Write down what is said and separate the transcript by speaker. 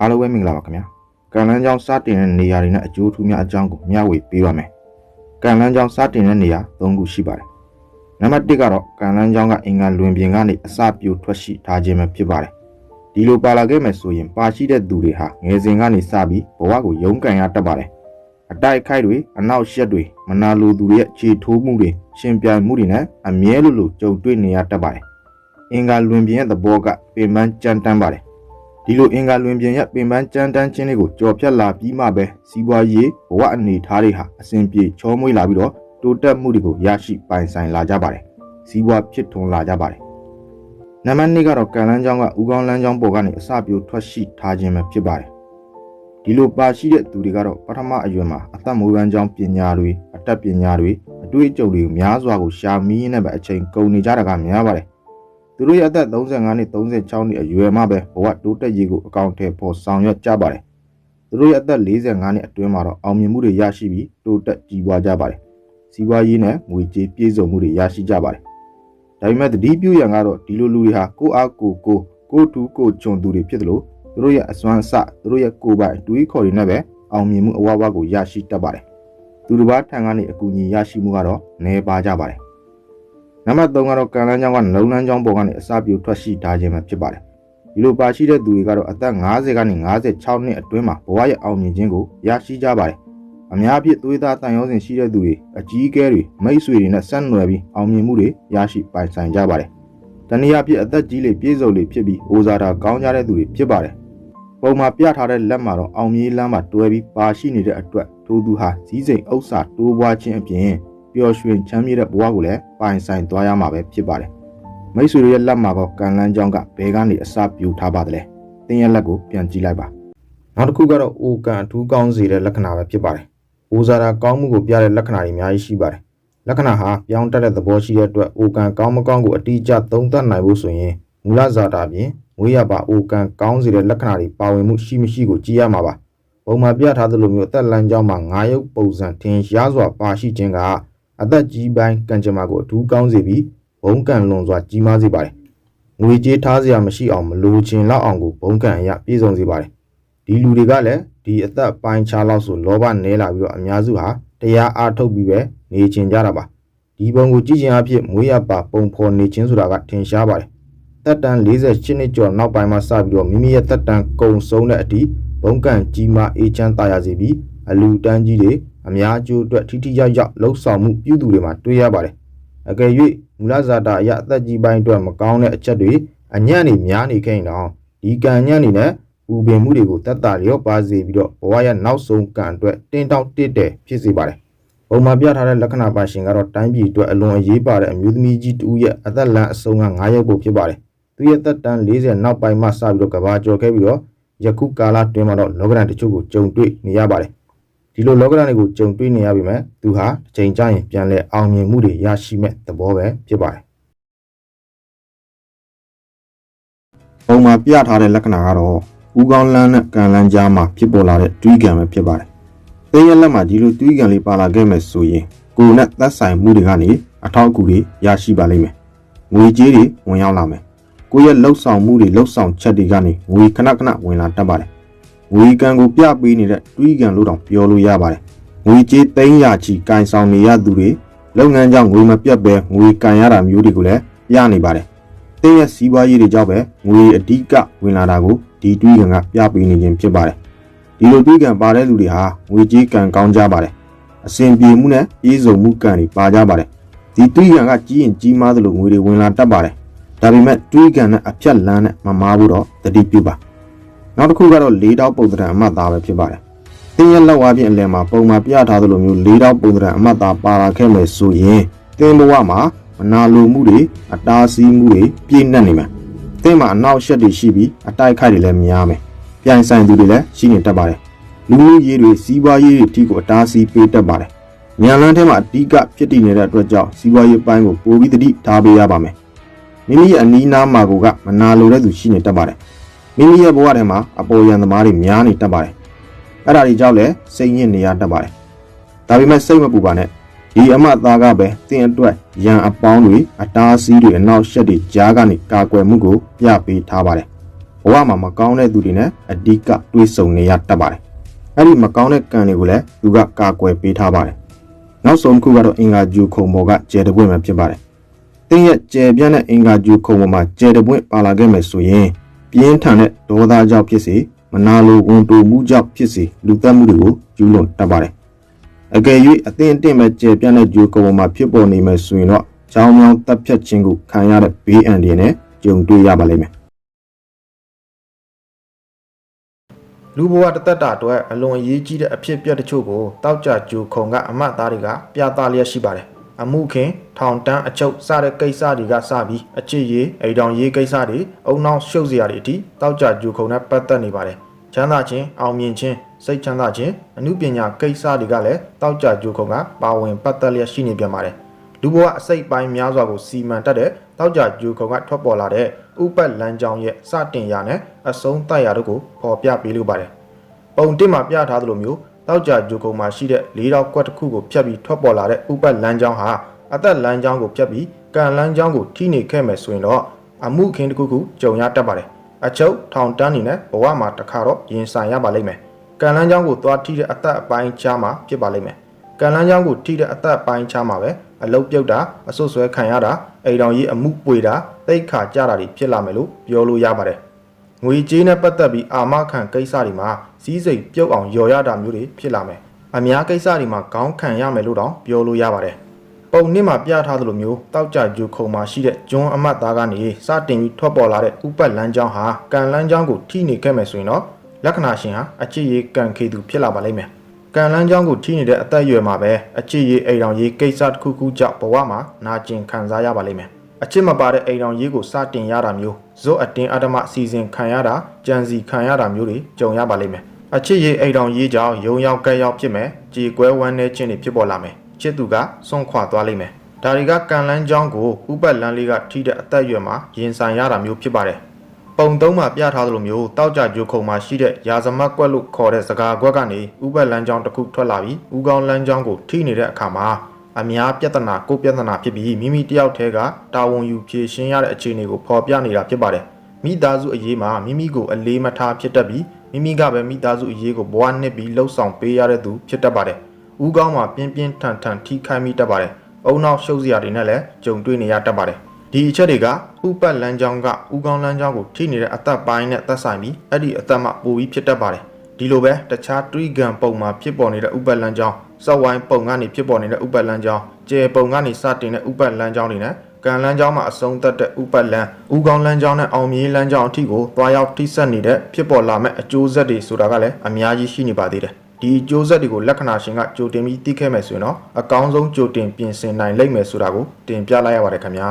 Speaker 1: အားလုံးပဲမင်္ဂလာပါခင်ဗျာကံလန်းချောင်းစတင်တဲ့နေရာတွေနဲ့အကျိုးထူးများအကြောင်းကိုမျှဝေပေးပါမယ်ကံလန်းချောင်းစတင်တဲ့နေရာ၃ခုရှိပါတယ်နံပါတ်၁ကတော့ကံလန်းချောင်းကအင်္ဂါလွင်ပြင်ကနေအစပြိုထွက်ရှိထားခြင်းပဲဖြစ်ပါတယ်ဒီလိုပါလာခဲ့မယ်ဆိုရင်ပါရှိတဲ့သူတွေဟာငယ်စဉ်ကနေစပြီးဘဝကိုရုန်းကန်ရတတ်ပါတယ်အတိုက်ခိုက်တွေအနောက်ရှက်တွေမနာလိုသူတွေရဲ့ခြေထိုးမှုတွေရှင်ပြိုင်မှုတွေနဲ့အမြဲလိုလိုကြုံတွေ့နေရတတ်ပါတယ်အင်္ဂါလွင်ပြင်ရဲ့သဘောကပင်ပန်းကြမ်းတမ်းပါတယ် ဒီလိုအင်္ဂါလွင်ပြင်ရဲ့ပင်ပန်းကြမ်းတမ်းခြင်းတွေကိုကြော်ဖြတ်လာပြီးမှပဲစီးပွားရေးဘဝအနေထားတွေဟာအစဉ်ပြေချောမွေ့လာပြီးတော့တိုးတက်မှုတွေကိုရရှိပိုင်ဆိုင်လာကြပါတယ်စီးပွားဖြစ်ထွန်းလာကြပါတယ်နံပါတ်2ကတော့ကံလန်းချောင်းကဥကောင်းလန်းချောင်းပေါ်ကနေအစပြိုထွက်ရှိထားခြင်းပဲဖြစ်ပါတယ်ဒီလိုပါရှိတဲ့သူတွေကတော့ပထမအရွယ်မှာအသက်မွေးဝမ်းကြောင်းပညာတွေအတတ်ပညာတွေအတွေ့အကြုံတွေများစွာကိုရှာမီးရင်းနဲ့ပဲအချိန်ကုန်နေကြတာကများပါတယ် သူတို့ရဲ့အသက်35နှစ်36နှစ်အရွယ်မှပဲဘဝတိုးတက်ရေးကိုအကောင့်ထဲပေါ်ဆောင်ရွက်ကြပါတယ်သူတို့ရဲ့အသက်45နှစ်အတွင်းမှာတော့အောင်မြင်မှုတွေရရှိပြီးတိုးတက်ကြီးပွားကြပါတယ်စီးပွားရေးနဲ့ငွေကြေးပြည့်စုံမှုတွေရရှိကြပါတယ်ဒါပေမဲ့တတိပြုရန်ကတော့ဒီလိုလူတွေဟာကိုအားကိုကိုကိုထူးကိုဂျွန်သူတွေဖြစ်တယ်လို့သူတို့ရဲ့အစွမ်းအစသူတို့ရဲ့ကိုယ်ပိုင်တွေးခေါ်တွေနဲ့ပဲအောင်မြင်မှုအဝဝကိုရရှိတတ်ပါတယ်သူတစ်ပါးထံကနေအကူအညီရရှိမှုကတော့နည်းပါကြပါတယ် နံပါတ်3ကတော့ကံလန်းချောင်းကနှလုံးလန်းချောင်းပေါ်ကနေအစာပြိုထွက်ရှိထားခြင်းပဲဖြစ်ပါတယ်ဒီလိုပါရှိတဲ့သူတွေကတော့အသက်50ကနေ56နှစ်အတွင်းမှာဘဝရဲ့အောင်မြင်ခြင်းကိုရရှိကြပါတယ်အများအပြည့်သွေးသားတန်ရုံးစဉ်ရှိတဲ့သူတွေအကြီးအကဲတွေမိတ်ဆွေတွေနဲ့ဆက်နွယ်ပြီးအောင်မြင်မှုတွေရရှိပိုင်ဆိုင်ကြပါတယ်တနည်းအားဖြင့်အသက်ကြီးလေပြည့်စုံလေဖြစ်ပြီးအိုဇာတာကောင်းကြတဲ့သူတွေဖြစ်ပါတယ်ပုံမှာပြထားတဲ့လက်မှာတော့အောင်မြေးလမ်းမှာတွဲပြီးပါရှိနေတဲ့အတွက်ထိုသူဟာစည်းစိမ်ဥစ္စာတိုးပွားခြင်းအပြင် ပျော်ရွှင်ချမ်းမြေ့တဲ့ဘဝကိုလည်းပိုင်ဆိုင်သွားရမှာပဲဖြစ်ပါတယ်မိတ်ဆွေတွေရဲ့လက်မှာတော့ကန်လန်းကြောင်းကဘဲကနေအစပြူထားပါတယ်လေတင်းရဲ့လက်ကိုပြန်ကြည့်လိုက်ပါနောက်တစ်ခုကတော့အိုကန်အထူးကောင်းစေတဲ့လက္ခဏာပဲဖြစ်ပါတယ်အိုဇာတာကောင်းမှုကိုပြတဲ့လက္ခဏာတွေအများကြီးရှိပါတယ်လက္ခဏာဟာပြောင်းတက်တဲ့သဘောရှိတဲ့အတွက်အိုကန်ကောင်းမကောင်းကိုအတိအကျသုံးသပ်နိုင်ဖို့ဆိုရင်မူလဇာတာပြင်ငွေရပါအိုကန်ကောင်းစေတဲ့လက္ခဏာတွေပါဝင်မှုရှိမရှိကိုကြည့်ရမှာပါပုံမှန်ပြထားသလိုမျိုးအသက်လမ်းကြောင်းမှာငါးရုပ်ပုံစံထင်ရှားစွာပါရှိခြင်းက အသက်ကြီးပိုင်းကံကြမ္မာကိုအထူးကောင်းစေပြီးဘုံကံလွန်စွာကြီးမားစေပါတယ်ငွေကြေးထားစရာမရှိအောင်မလိုချင်လောက်အောင်ကိုဘုံကံအရပြည့်စုံစေပါတယ်ဒီလူတွေကလည်းဒီအသက်ပိုင်းခြားလောက်ဆိုလောဘနဲလာပြီးတော့အများစုဟာတရားအားထုတ်ပြီးပဲနေချင်ကြတာပါဒီဘုံကိုကြည့်ခြင်းအဖြစ်မွေးရပါပုံဖော်နေခြင်းဆိုတာကထင်ရှားပါတယ်တက်တန်48နှစ်ကျော်နောက်ပိုင်းမှာစပြီးတော့မိမိရဲ့တက်တန်ကုံဆုံးတဲ့အထိဘုံကံကြီးမားအေးချမ်းသာရစေပြီး အလူတန်းကြီးတွေအများအကျိုးအတွက်ထိထိရောက်ရောက်လှုပ်ဆောင်မှုပြုသူတွေမှာတွေ့ရပါတယ်အကယ်၍မူလဇာတာအရအသက်ကြီးပိုင်းအတွက်မကောင်းတဲ့အချက်တွေအညံ့နေများနေခဲ့ရင်တော့ဒီကံညံ့နေနဲ့ပူပင်မှုတွေကိုတက်တာလျော့ပါစေပြီးတော့ဘဝရဲ့နောက်ဆုံးကံအတွက်တင်းတောင့်တစ်တယ်ဖြစ်စေပါတယ်ပုံမှန်ပြထားတဲ့လက္ခဏာပါရှင်ကတော့တိုင်းပြည်အတွက်အလွန်အရေးပါတဲ့အမျိုးသမီးကြီးတူရဲ့အသက်လန်းအဆုံးက9ရက်ပို့ဖြစ်ပါတယ်သူရဲ့သက်တမ်း40နောက်ပိုင်းမှစပြီးတော့ကဘာကျော်ခဲ့ပြီးတော့ယခုကာလတွင်မှာတော့လောကရန်တချို့ကိုကြုံတွေ့နေရပါတယ် ဒီလိုလောကရန်တွေကိုကြုံတွေ့နေရပြီမဲ့သူဟာတစ်ချိန်ကျရင်ပြန်လဲအောင်မြင်မှုတွေရရှိမဲ့သဘောပဲဖြစ်ပါတယ်ပုံမှာပြထားတဲ့လက္ခဏာကတော့ဦးကောင်းလန်းနဲ့ကံလန်းကြားမှာဖြစ်ပေါ်လာတဲ့တွေးကံပဲဖြစ်ပါတယ်။သိရလက်မှာဒီလိုတွေးကံလေးပါလာခဲ့မယ်ဆိုရင်ကိုယ်နဲ့သက်ဆိုင်မှုတွေကနေအထောက်အကူတွေရရှိပါလိမ့်မယ်။ငွေကြေးတွေဝင်ရောက်လာမယ်။ကိုယ့်ရဲ့လှုပ်ဆောင်မှုတွေလှုပ်ဆောင်ချက်တွေကနေငွေခဏခဏဝင်လာတတ်ပါတယ်။ ငွေကံကိုပြပေးနေတဲ့တွေးကံလို့တောင်ပြောလို့ရပါတယ်။ငွေကြေးသိန်းရာချီကင်ဆောင်နေရသူတွေလုပ်ငန်းကြောင့်ငွေမပြတ်ပဲငွေကန်ရတာမျိုးတွေကိုလည်းပြနေပါတယ်။တင်းရဲ့စီးပွားရေးတွေကြောင့်ပဲငွေအဓိကဝင်လာတာကိုဒီတွေးကံကပြပေးနေခြင်းဖြစ်ပါတယ်။ဒီလိုတွေးကံပါတဲ့လူတွေဟာငွေကြေးကံကောင်းကြပါတယ်။အစဉ်ပြေမှုနဲ့ပြည်စုံမှုကံတွေပါကြပါတယ်။ဒီတွေးကံကကြီးရင်ကြီးမားသလိုငွေတွေဝင်လာတတ်ပါတယ်။ဒါပေမဲ့တွေးကံနဲ့အဖြတ်လန်းနဲ့မမားဘူးတော့တတိပြုပါ။ နောက်တစ်ခုကတော့လေးတောက်ပုံသဏ္ဍာန်အမှတ်သားပဲဖြစ်ပါတယ်။တင်းရဲ့လောက်ဝါပြင်အလယ်မှာပုံမှာပြထားသလိုမျိုးလေးတောက်ပုံသဏ္ဍာန်အမှတ်သားပါလာခဲ့မယ်ဆိုရင်တင်းဘဝမှာမနာလိုမှုတွေအတားဆီးမှုတွေပြည့်နှက်နေမှာ။တင်းမှာအနောက်ရှက်တွေရှိပြီးအတိုက်ခိုက်တွေလည်းများမယ်။ပြိုင်ဆိုင်သူတွေလည်းရှိနေတတ်ပါတယ်။လူမှုရေးတွေစီးပွားရေးတွေအထိကိုအတားဆီးပေးတတ်ပါတယ်။မြန်လန်းထဲမှာအဓိကဖြစ်တည်နေတဲ့အတွက်ကြောင့်စီးပွားရေးပိုင်းကိုပိုပြီးတတိထားပေးရပါမယ်။မိမိရဲ့အနီးနားမှာကမနာလိုတဲ့သူရှိနေတတ်ပါတယ်။ မိမိရဲ့ဘဝထဲမှာအပေါ်ယံသမားတွေများနေတတ်ပါတယ်။အဲ့ဒါတွေကြောင့်လည်းစိတ်ညစ်နေရတတ်ပါတယ်။ဒါပေမဲ့စိတ်မပူပါနဲ့ဒီအမတ်သားကပဲတင်အတွက်ရန်အပေါင်းတွေအတားအဆီးတွေအနောက်ရှက်တွေကြားကနေကာကွယ်မှုကိုပြပေးထားပါတယ်ဘဝမှာမကောင်းတဲ့သူတွေနဲ့အဓိကတွေးဆုံနေရတတ်ပါတယ်အဲ့ဒီမကောင်းတဲ့ကံတွေကိုလည်းသူကကာကွယ်ပေးထားပါတယ်နောက်ဆုံးတစ်ခုကတော့အင်္ဂါဂျူခုံပေါ်ကကျဲတပွင့်ပဲဖြစ်ပါတယ်တင်းရဲ့ကျဲပြန့်တဲ့အင်္ဂါဂျူခုံပေါ်မှာကျဲတပွင့်ပါလာခဲ့မယ်ဆိုရင် ပြင်းထန်တဲ့ဒေါသကြောင့်ဖြစ်စေမနာလိုဝန်တိုမှုကြောင့်ဖြစ်စေလူသက်မှုတွေကိုကျူးလွန်တတ်ပါတယ်အကယ်၍အသင်အတင့်မဲ့ကျဲပြန့်တဲ့ဂျူခုံပေါ်မှာဖြစ်ပေါ်နေမယ်ဆိုရင်တော့ချောင်းမြောင်းတပ်ဖြတ်ခြင်းကိုခံရတဲ့ဘေးအန္တရာယ်နဲ့ကြုံတွေ့ရပါလိမ့်မယ်
Speaker 2: လူဘဝတစ်သက်တာအတွက်အလွန်အရေးကြီးတဲ့အဖြစ်အပျက်တချို့ကိုတောက်ကြဂျူခုံကအမတ်သားတွေကပြသလျက်ရှိပါတယ်။ အမှုခင်ထောင်တန်းအချုပ်စတဲ့ကိစ္စတွေကစပြီးအချစ်ရေးအိမ်တောင်ရေးကိစ္စတွေအုံနောက်ရှုပ်စရာတွေအထိတောက်ကြဂျူခုံနဲ့ပတ်သက်နေပါတယ်။ချမ်းသာခြင်းအောင်မြင်ခြင်းစိတ်ချမ်းသာခြင်းအမှုပညာကိစ္စတွေကလည်းတောက်ကြဂျူခုံကပါဝင်ပတ်သက်လျက်ရှိနေပြန်ပါတယ်။လူဘဝအစိတ်ပိုင်းများစွာကိုစီမံတတ်တဲ့တောက်ကြဂျူခုံကထွက်ပေါ်လာတဲ့ဥပတ်လမ်းကြောင်းရဲ့စတင်ရာနဲ့အဆုံးသတ်ရာတို့ကိုပေါ်ပြပေးလိုပါတယ်။ပုံတစ်မှာပြထားသလိုမျိုး တောက်ကြဂျိုကုံမှာရှိတဲ့လေးတော့ကွက်တစ်ခုကိုဖြတ်ပြီးထွက်ပေါ်လာတဲ့ဥပတ်လမ်းကြောင်းဟာအသက်လမ်းကြောင်းကိုဖြတ်ပြီးကံလမ်းကြောင်းကိုထိနေခဲ့မယ်ဆိုရင်တော့အမှုခင်းတစ်ခုခုကြုံရတတ်ပါတယ်အချုပ်ထောင်တန်းနေနဲ့ဘဝမှာတစ်ခါတော့ရင်ဆိုင်ရပါလိမ့်မယ်ကံလမ်းကြောင်းကိုသွားထိတဲ့အသက်အပိုင်းချားမှာဖြစ်ပါလိမ့်မယ်ကံလမ်းကြောင်းကိုထိတဲ့အသက်အပိုင်းချားမှာပဲအလုတ်ပြုတ်တာအဆွတ်ဆွဲခံရတာအိမ်တော်ကြီးအမှုပွေတာတိတ်ခါကြတာတွေဖြစ်လာမယ်လို့ပြောလို့ရပါတယ် ငွေကြေးနဲ့ပတ်သက်ပြီးအာမခံကိစ္စတွေမှာစီးစိမ်ပြုတ်အောင်ယော်ရတာမျိုးတွေဖြစ်လာမယ်။အများကိစ္စတွေမှာခေါင်းခံရမယ်လို့တောင်ပြောလို့ရပါတယ်။ပုံနှစ်မှာပြထားသလိုမျိုးတောက်ကြဂျူခုံမှာရှိတဲ့ဂျွန်းအမတ်သားကနေစတင်ပြီးထွက်ပေါ်လာတဲ့ဥပတ်လန်းချောင်းဟာကံလန်းချောင်းကိုထိနေခဲ့မယ်ဆိုရင်တော့လက္ခဏာရှင်ဟာအချစ်ရေးကံခေသူဖြစ်လာပါလိမ့်မယ်။ကံလန်းချောင်းကိုထိနေတဲ့အသက်အရွယ်မှာပဲအချစ်ရေးအိမ်တော်ရေးကိစ္စတစ်ခုခုကြောင့်ဘဝမှာနာကျင်ခံစားရပါလိမ့်မယ်။ အချစ်မပါတဲ့အိမ်တော်ရေးကိုစတင်ရတာမျိုးဇွတ်အတင်းအဓမ္မစီစဉ်ခံရတာကြံစီခံရတာမျိုးတွေကြုံရပါလိမ့်မယ်အချစ်ရေးအိမ်တော်ရေးကြောင့်ယုံရောက်ကက်ရောက်ဖြစ်မယ်ကြေကွဲဝမ်းနေခြင်းတွေဖြစ်ပေါ်လာမယ်ချစ်သူကစွန့်ခွာသွားလိမ့်မယ်ဒါတွေကကံလန်းချောင်းကိုဥပတ်လန်းလေးကထိတဲ့အသက်အရွယ်မှာရင်ဆိုင်ရတာမျိုးဖြစ်ပါတယ်ပုံသုံးမှာပြထားသလိုမျိုးတောက်ကြဂျိုခုံမှာရှိတဲ့ရာဇမတ်ကွက်လို့ခေါ်တဲ့စကားကွက်ကနေဥပတ်လန်းချောင်းတစ်ခုထွက်လာပြီးဥကောင်းလန်းချောင်းကိုထိနေတဲ့အခါမှာ အများပြဿနာကိုပြဿနာဖြစ်ပြီးမိမိတယောက်တည်းကတာဝန်ယူဖြေရှင်းရတဲ့အခြေအနေကိုဖော်ပြနေတာဖြစ်ပါတယ်။မိသားစုအရေးမှာမိမိကိုအလေးမထားဖြစ်တတ်ပြီးမိမိကပဲမိသားစုအရေးကိုဘဝနှစ်ပြီးလှုပ်ဆောင်ပေးရတဲ့သူဖြစ်တတ်ပါတယ်။ဦးကောင်းမှာပြင်းပြင်းထန်ထန်ထိခိုက်မိတတ်ပါတယ်။အုံနောက်ရှုပ်စရာတွေနဲ့လည်းကြုံတွေ့နေရတတ်ပါတယ်။ဒီအချက်တွေကဥပတ်လန်းချောင်းကဦးကောင်းလန်းချောင်းကိုထိနေတဲ့အသက်ပိုင်းနဲ့သက်ဆိုင်ပြီးအဲ့ဒီအသက်မှပိုပြီးဖြစ်တတ်ပါတယ်။ဒီလိုပဲတခြားတွေးကံပုံမှာဖြစ်ပေါ်နေတဲ့ဥပတ်လန်းကြောင်း စောက်ဝိုင်းပုံကနေဖြစ်ပေါ်နေတဲ့ဥပတ်လန်းကြောင်းကျဲပုံကနေစတင်တဲ့ဥပတ်လန်းကြောင်းတွေနဲ့ကံလန်းကြောင်းမှာအဆုံးသတ်တဲ့ဥပတ်လန်းဥကောင်းလန်းကြောင်းနဲ့အောင်မြေးလန်းကြောင်းအထိကိုတွားရောက်ထိဆက်နေတဲ့ဖြစ်ပေါ်လာမဲ့အကျိုးဆက်တွေဆိုတာကလည်းအများကြီးရှိနေပါသေးတယ်ဒီအကျိုးဆက်တွေကိုလက္ခဏာရှင်ကကြိုတင်ပြီးသိခဲ့မယ်ဆိုရင်တော့အကောင်းဆုံးကြိုတင်ပြင်ဆင်နိုင်လိမ့်မယ်ဆိုတာကိုတင်ပြလိုက်ရပါတယ်ခင်ဗျာ